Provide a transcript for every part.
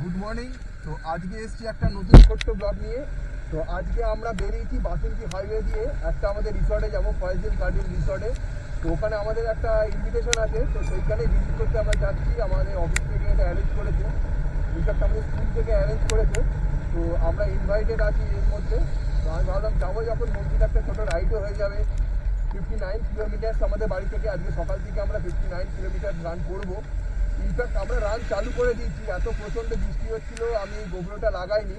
Good morning তো আজকে এসেছি একটা নতুন ছোট্ট ব্লগ নিয়ে। তো আজকে আমরা বেরিয়েছি বাসন্তী হাইওয়ে দিয়ে একটা আমাদের রিসর্টে যাব ফয়েজেল গার্ডেন রিসর্টে তো ওখানে আমাদের একটা ইনভিটেশন আছে, তো সেইখানে ভিজিট করতে আমরা যাচ্ছি। আমাদের অফিস থেকে এটা অ্যারেঞ্জ করেছে। ইনফ্যাক্ট আমাদের স্কুল থেকে অ্যারেঞ্জ করেছে। তো আমরা ইনভাইটেড আছি এর মধ্যে। তো আমি ভাবলাম যাব যখন মন্দির একটা ছোটো রাইডও হয়ে যাবে। ফিফটি নাইন কিলোমিটার্স আমাদের বাড়ি থেকে আজকে সকাল থেকে আমরা ফিফটি নাইন কিলোমিটার রান করব। ইনফ্যাক্ট আমরা রান চালু করে দিয়েছি। এত প্রচণ্ড বৃষ্টি হচ্ছিল, আমি গোবরটা লাগাইনি।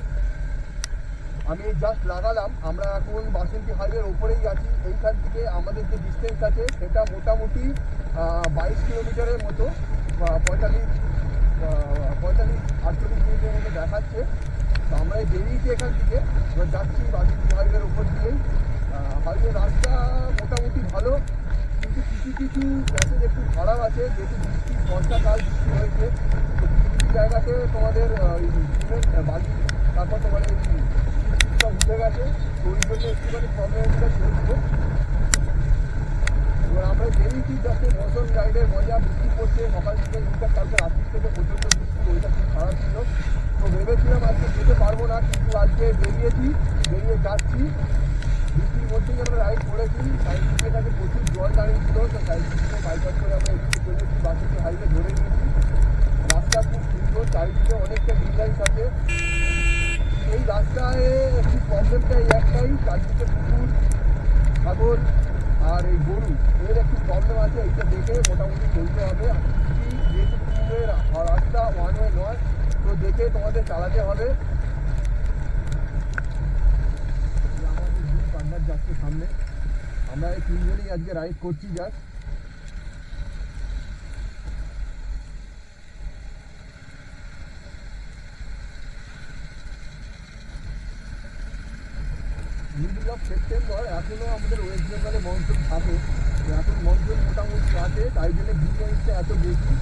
আমি জাস্ট লাগালাম। আমরা এখন বাসন্তী হাইওয়ের ওপরেই আছি। এইখান থেকে আমাদের যে ডিস্টেন্স আছে, সেটা মোটামুটি বাইশ কিলোমিটারের মতো পঁয়তাল্লিশ পঁয়তাল্লিশ, আটচল্লিশ মিনিটের মতো দেখাচ্ছে। তো আমরা বেরিয়েছি এখান থেকে। যাচ্ছি বাসন্তী হাইওয়ের ওপর দিয়েই হাইওয়ে রাস্তা মোটামুটি ভালো। কিছু কিছু প্যাসেজ একটু খারাপ আছে যেহেতু বৃষ্টি বর্ষাকাল বৃষ্টি হয়েছে কিছু জায়গাতে তোমাদের বালি তারপর তোমার এই সিটটা উঠে গেছে ওই জন্য একটুখানি প্রবলেমটা চলছে এবার আমরা বেরিয়েছি যাতে মৌসুম রাইডের মজা বৃষ্টি পড়ছে সকাল থেকে ইনফ্যাক্ট কালকে রাত্রি থেকে প্রচণ্ড বৃষ্টি ওইটা খুব খারাপ ছিল তো ভেবেছিলাম আজকে যেতে পারব না, কিন্তু আজকে বেরিয়েছি, বেরিয়ে যাচ্ছি। মধ্যেই আমরা রাইড করেছি সাইড তাকে প্রচুর জল দাঁড়িয়েছিল, তো সাইড দিকে বাইপাস করে আমরা এদিকে চলে এসেছি, বাসের হাইওয়ে রাস্তা খুব সুন্দর, চারিদিকে অনেকটা ডিজাইন আছে। এই রাস্তায় একটু প্রবলেমটা এই একটাই, চারদিকে পুকুর ছাগল আর এই গরু। এর একটু প্রবলেম আছে, এইটা দেখে মোটামুটি চলতে হবে। যেহেতু রাস্তা ওয়ান ওয়ে নয়, তো দেখে তোমাদের চালাতে হবে এই আমাদের দুই পার্টনার যাচ্ছে সামনে। আমরা এই তিনজনই আজকে রাইড করছি জাস্ট মিডিল সেপ্টেম্বর এখনও আমাদের ওয়েস্ট বেঙ্গলে মনসুন থাকে। এখন মনসুন মোটামুটি আছে, তাই জন্য ভিউয়েন্সটা এত বেশি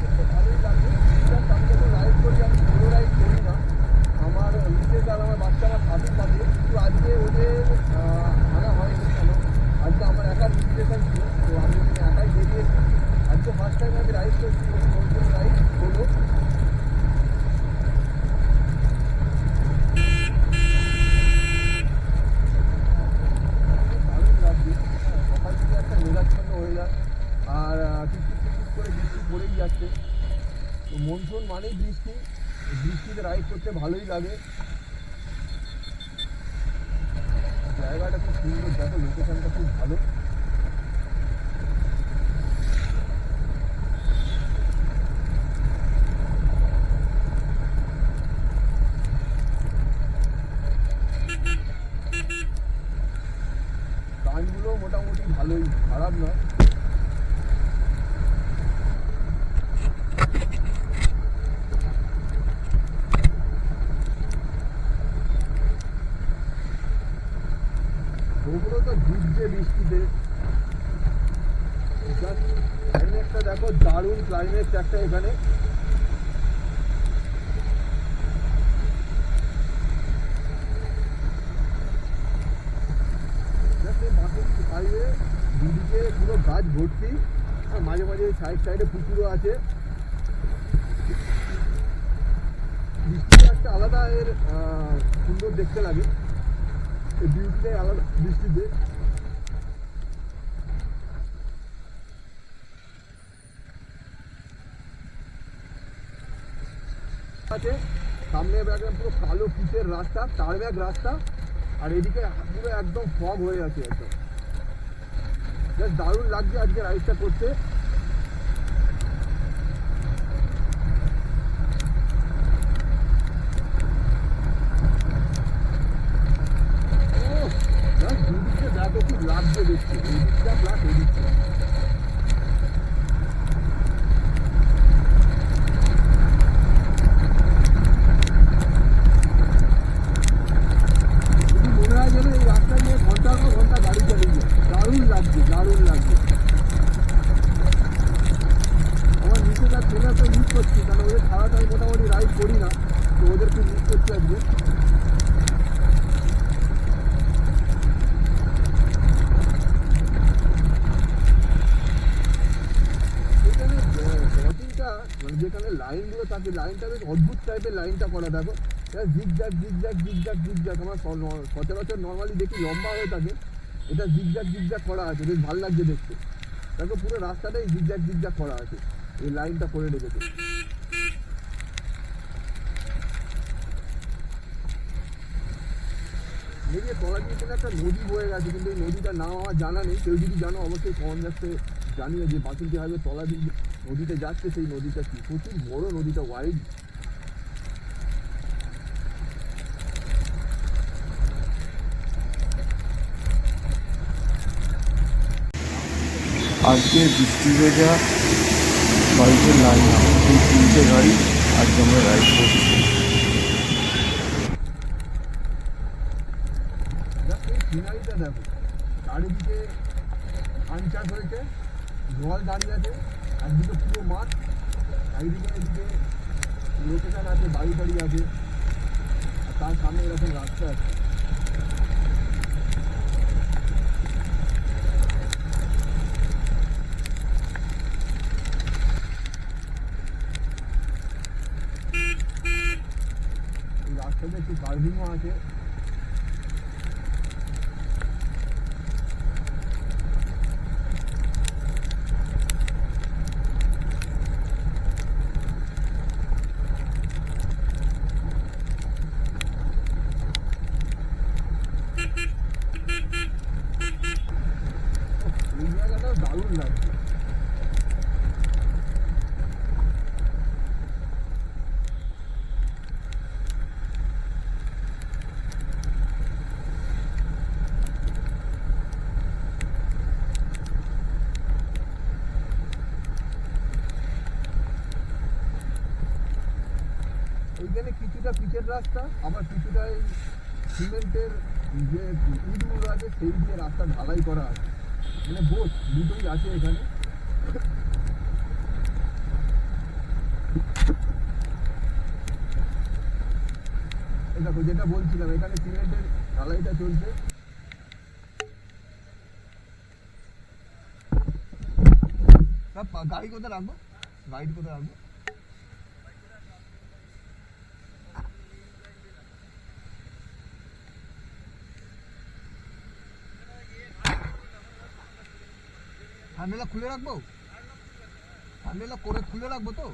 দেখতে ভালোই লাগে ইনফ্যাক্ট আমি যখন রাইড করি আমি পুরো রাইড করি না আমার মিসেস আর আমার বাচ্চা আমার সাথে থাকে কিন্তু আজকে ওদের আহ, আনা হয়নি কেন আজকে আমার একার ইনভিটেশন ছিল তো আমি ওখানে একাই বেরিয়েছি আর করে বৃষ্টি পড়েই যাচ্ছে তো মনসুন মানেই বৃষ্টি বৃষ্টিতে রাইড করতে ভালোই লাগে জায়গাটা খুব সুন্দর দেখো লোকেশনটা খুব ভালো গানগুলো মোটামুটি ভালোই খারাপ নয় ওগুলো তো ডুবছে বৃষ্টিতে Just ক্লাইমেটটা দেখো, দারুণ ক্লাইমেট একটা এখানে। হাইওয়ে দুদিকে পুরো গাছ ভর্তি, আর মাঝে মাঝে সাইড সাইডে পুকুরও আছে। বৃষ্টিটা একটা আলাদা এর সুন্দর দেখতে লাগে। এই বিউটিটাই আলাদা বৃষ্টিতে। আছে। সামনে একদম পুরো কালো পিচের রাস্তা তার ব্যাগ রাস্তা, আর এদিকে পুরো একদম ফগ হয়ে আছে একদম। দারুণ লাগছে আজকে রাইডটা করতে ওহ, just দুদিকটা দেখো কি লাগছে দেখছি এই দিকটা প্লাস এই দিকটা যদি মনে হয় যেন এই রাস্তা নিয়ে ঘণ্টার পর ঘণ্টা গাড়ি চালিয়ে যায় দারুণ লাগছে দারুণ লাগছে আমার নিচে তার ছেলে তো মিস করছি কারণ ওদের ছাড়াটা আমি মোটামুটি রাইড করি না তো ওদেরকে মিস করছি আজকে লাইনগুলো থাকে লাইনটা বেশ অদ্ভুত টাইপের লাইনটা করা, দেখো। Zig zag zig zag zig zag zig zag আমার সচরাচর নর্মালি দেখি লম্বা হয়ে থাকে। এটা জিগ জ্যাক জিগ জ্যাক করা আছে, বেশ ভালো লাগছে দেখতে। দেখো, পুরো রাস্তাটাই জিগ জ্যাক জিগ জ্যাক করা আছে। এই লাইনটা করে রেখেছে। দেখি তলা দিয়ে কোনো একটা নদী বয়ে গেছে, কিন্তু এই নদীটার নাম আমার জানা নেই। কেউ যদি জানো, অবশ্যই কমেন্ট জানিয়ে যে বাসন্তী হাইওয়ে তলা দিয়ে নদীতে যাচ্ছে সেই নদীটা কি? প্রচুর বড় নদীটা ওয়াইড আজকে বৃষ্টি ভেজা বাইকের লাইন এই তিনটে গাড়ি আজকে আমরা রাইড করছি চারিদিকে ধান চাষ হয়েছে জল দাঁড়িয়ে আছে একদিকে পুরো মাঠ একদিকে এদিকে লোকেশন আছে বাড়ি বাড়ি আছে আর তার সামনে এরকম রাস্তা আছে এই রাস্তাতে একটু গার্ডিংও আছে এই জায়গাটাও দারুণ লাগছে এইখানে কিছুটা পিচের রাস্তা, আবার কিছুটা এই সিমেন্টের যে ইটগুলো আছে, সেই দিয়ে রাস্তা ঢালাই করা আছে। মানে বোধ দুটোই আছে এখানে। দেখো, যেটা বলছিলাম, এখানে সিমেন্টের ঢালাইটা চলছে। গাড়ি কোথায় রাখব? গাড়ি কোথায় রাখব? হ্যান্ডেলটা খুলে রাখব? হ্যান্ডেলটা করে খুলে রাখব তো?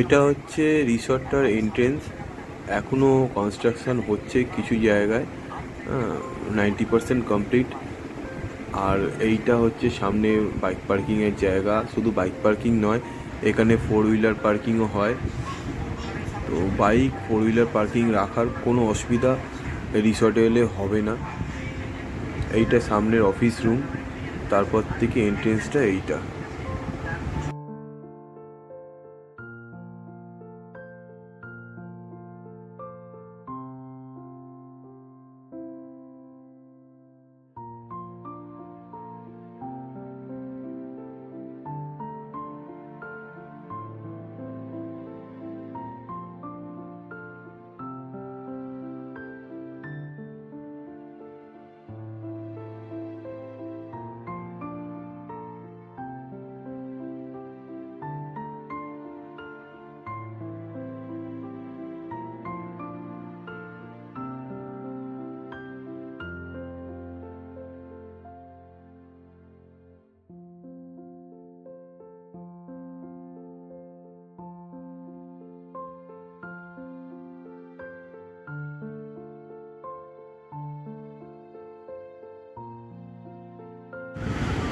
এটা হচ্ছে রিসর্টটার এন্ট্রেন্স এখনও কনস্ট্রাকশন হচ্ছে কিছু জায়গায়। নাইনটি পার্সেন্ট কমপ্লিট আর এইটা হচ্ছে সামনে বাইক পার্কিংয়ের জায়গা। শুধু বাইক পার্কিং নয়, এখানে ফোর হুইলার পার্কিংও হয়। তো বাইক ফোর হুইলার পার্কিং রাখার কোনো অসুবিধা রিসর্টে এলে হবে না। এইটা সামনের অফিস রুম তারপর থেকে এন্ট্রেন্সটা এইটা।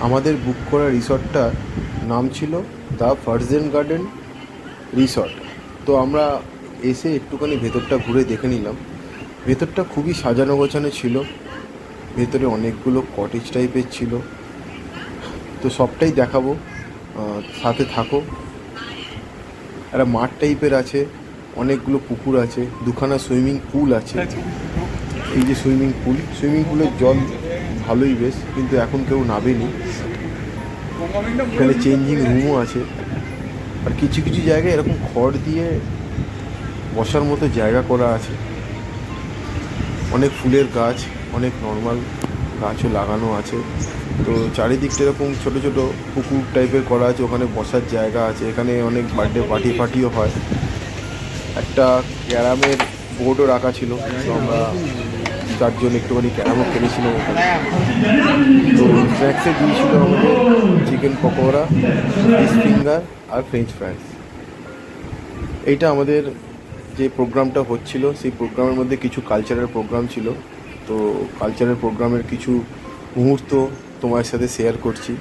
আমাদের বুক করা রিসর্টটার নাম ছিল দ্য ফার্জেন গার্ডেন রিসর্ট তো আমরা এসে একটুখানি ভেতরটা ঘুরে দেখে নিলাম। ভেতরটা খুবই সাজানো গোছানো ছিল। ভেতরে অনেকগুলো কটেজ টাইপের ছিল। তো সবটাই দেখাবো। সাথে থাকো। একটা মাঠ টাইপের আছে। অনেকগুলো পুকুর আছে। দুখানা সুইমিং পুল আছে। এই যে সুইমিং পুল সুইমিং পুলের জল ভালোই বেশ, কিন্তু এখন কেউ নাবেনি এখানে চেঞ্জিং রুমও আছে। আর কিছু কিছু জায়গায় এরকম খড় দিয়ে বসার মতো জায়গা করা আছে। অনেক ফুলের গাছ, অনেক নর্মাল গাছও লাগানো আছে। তো চারিদিকটা এরকম ছোট ছোট পুকুর টাইপের করা আছে, ওখানে বসার জায়গা আছে। এখানে অনেক বার্থডে পার্টি ফার্টিও হয়। একটা ক্যারামের বোর্ডও রাখা ছিল, তো আমরা তার জন্য একটুখানি ক্যারামও খেলেছিলাম তো স্ন্যাক্সে দিয়েছিল আমাদের চিকেন পকোড়া ফিশ ফিঙ্গার আর ফ্রেঞ্চ ফ্রাইস এইটা আমাদের যে প্রোগ্রামটা হচ্ছিল, সেই প্রোগ্রামের মধ্যে কিছু কালচারাল প্রোগ্রাম ছিল। তো কালচারাল প্রোগ্রামের কিছু মুহূর্ত তোমার সাথে শেয়ার করছি।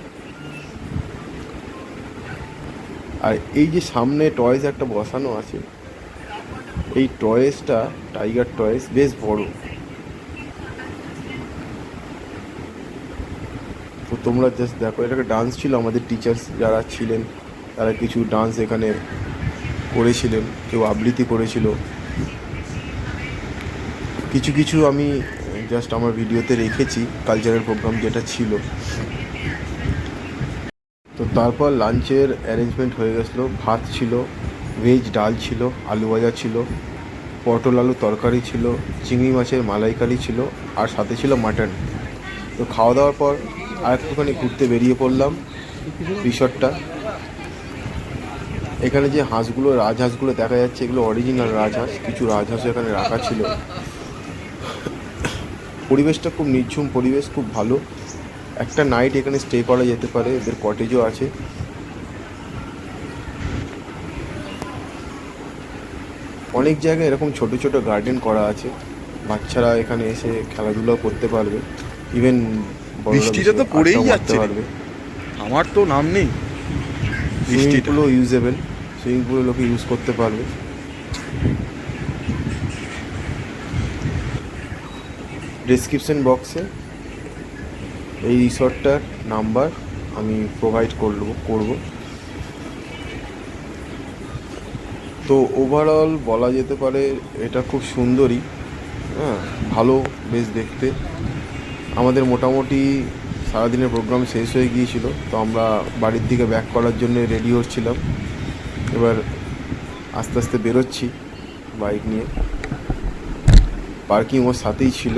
আর এই যে সামনে টয়েস একটা বসানো আছে, এই টয়েসটা টাইগার টয়েস বেশ বড়। তোমরা জাস্ট দেখো এটা একটা ডান্স ছিল আমাদের টিচার্স যারা ছিলেন, তারা কিছু ডান্স এখানে করেছিলেন, কেউ আবৃত্তি করেছিল। কিছু কিছু আমি জাস্ট আমার ভিডিওতে রেখেছি কালচারাল প্রোগ্রাম যেটা ছিল। তো তারপর লাঞ্চের অ্যারেঞ্জমেন্ট হয়ে গেছিল, ভাত ছিল ভেজ ডাল ছিল, আলু ভাজা ছিল, পটল আলু তরকারি ছিল, চিংড়ি মাছের মালাইকারি ছিল, আর সাথে ছিল মাটন তো খাওয়া দাওয়ার পর আর একটুখানি ঘুরতে বেরিয়ে পড়লাম রিসর্টটা এখানে যে হাঁসগুলো, রাজহাঁসগুলো দেখা যাচ্ছে, এগুলো অরিজিনাল রাজহাঁস, কিছু রাজহাঁস এখানে রাখা ছিল। পরিবেশটা খুব নিঝুম পরিবেশ, খুব ভালো। একটা নাইট এখানে স্টে করা যেতে পারে, এদের কটেজও আছে। অনেক জায়গায় এরকম ছোট ছোট গার্ডেন করা আছে। বাচ্চারা এখানে এসে খেলাধুলাও করতে পারবে। ইভেন বৃষ্টিটা তো পড়েই যাচ্ছে আমার তো নাম নেই। পুলও ইউজেবল সুইমিং পুলে লোকে ইউজ করতে পারবে। ডেসক্রিপশন বক্সে এই রিসর্টটার নাম্বার আমি প্রোভাইড করব করব। তো ওভারঅল বলা যেতে পারে এটা খুব সুন্দরই হ্যাঁ ভালো বেশ দেখতে। আমাদের মোটামুটি সারাদিনের প্রোগ্রাম শেষ হয়ে গিয়েছিল, তো আমরা বাড়ির দিকে ব্যাক করার জন্য রেডি হচ্ছিলাম। এবার আস্তে আস্তে বেরোচ্ছি বাইক নিয়ে। পার্কিং ওর সাথেই ছিল।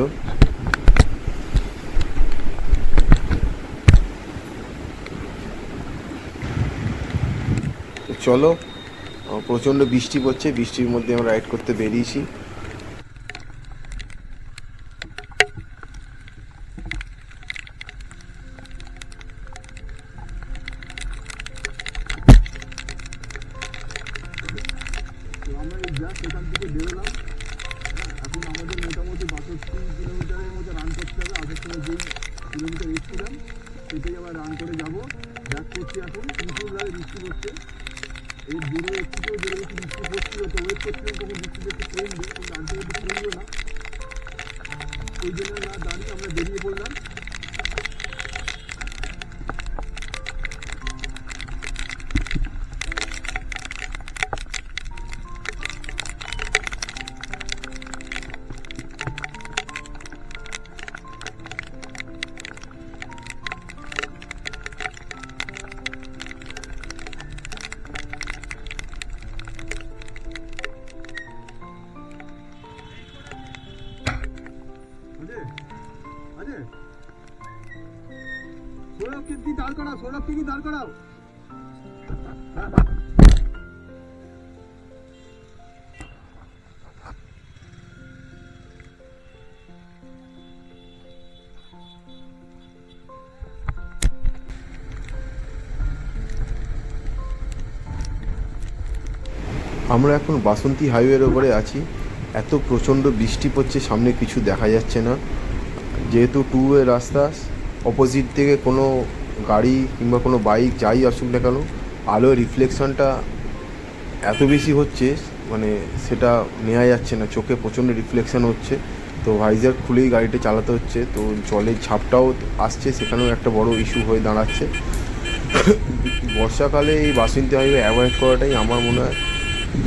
চলো প্রচণ্ড বৃষ্টি পড়ছে, বৃষ্টির মধ্যে আমরা রাইড করতে বেরিয়েছি। কমবে কিন্তু আলটিমেটলি কমলো না ওই জন্য না দাঁড়িয়ে আমরা বেরিয়ে পড়লাম। আমরা এখন বাসন্তী হাইওয়ের ওপরে আছি। এত প্রচণ্ড বৃষ্টি পড়ছে, সামনে কিছু দেখা যাচ্ছে না। যেহেতু টু ওয়ে রাস্তা অপোজিট থেকে কোনো গাড়ি কিংবা কোনো বাইক যাই আসুক না কেন আলোর রিফ্লেকশনটা এত বেশি হচ্ছে মানে সেটা নেওয়া যাচ্ছে না। চোখে প্রচণ্ড রিফ্লেকশন হচ্ছে। তো ভাইজার খুলেই গাড়িটা চালাতে হচ্ছে। তো জলের ঝাপটাও আসছে, সেখানেও একটা বড় ইস্যু হয়ে দাঁড়াচ্ছে। বর্ষাকালে এই বাসন্তী হাইওয়ে অ্যাভয়েড করাটাই আমার মনে হয়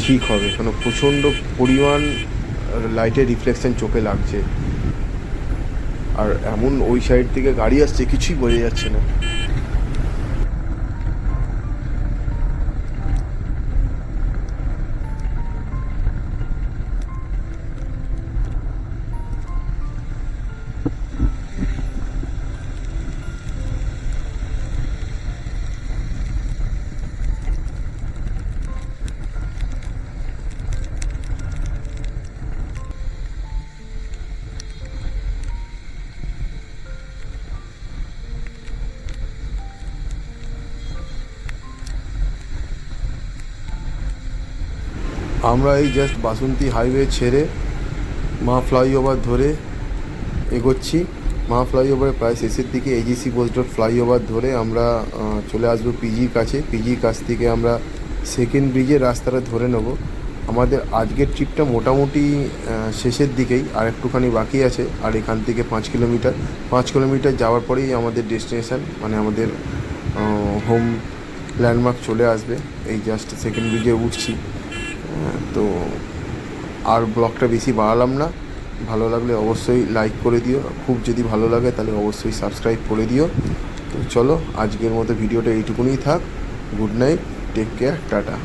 ঠিক হবে। কারণ প্রচণ্ড পরিমাণ লাইটের রিফ্লেকশন চোখে লাগছে। আর এমন ওই সাইড থেকে গাড়ি আসছে কিছুই বোঝা যাচ্ছে না। আমরা এই জাস্ট বাসন্তী হাইওয়ে ছেড়ে মা ফ্লাইওভার ধরে এগোচ্ছি। মা ফ্লাইওভারে প্রায় শেষের দিকে এজিসি বোস রোড ফ্লাইওভার ধরে আমরা চলে আসব পিজির কাছে। পিজির কাছ থেকে আমরা সেকেন্ড ব্রিজের রাস্তাটা ধরে নেব। আমাদের আজকের ট্রিপটা মোটামুটি শেষের দিকেই আর একটুখানি বাকি আছে। আর এখান থেকে পাঁচ কিলোমিটার। পাঁচ কিলোমিটার যাওয়ার পরেই আমাদের ডেস্টিনেশন মানে আমাদের হোম ল্যান্ডমার্ক চলে আসবে। এই জাস্ট সেকেন্ড ব্রিজে উঠছি। তো আর ব্লগটা বেশি বাড়ালাম না। ভালো লাগলে অবশ্যই লাইক করে দিও। খুব যদি ভালো লাগে তাহলে অবশ্যই সাবস্ক্রাইব করে দিও। তো চলো, আজকের মতো ভিডিওটা এইটুকুনি থাক। Good night take care tata.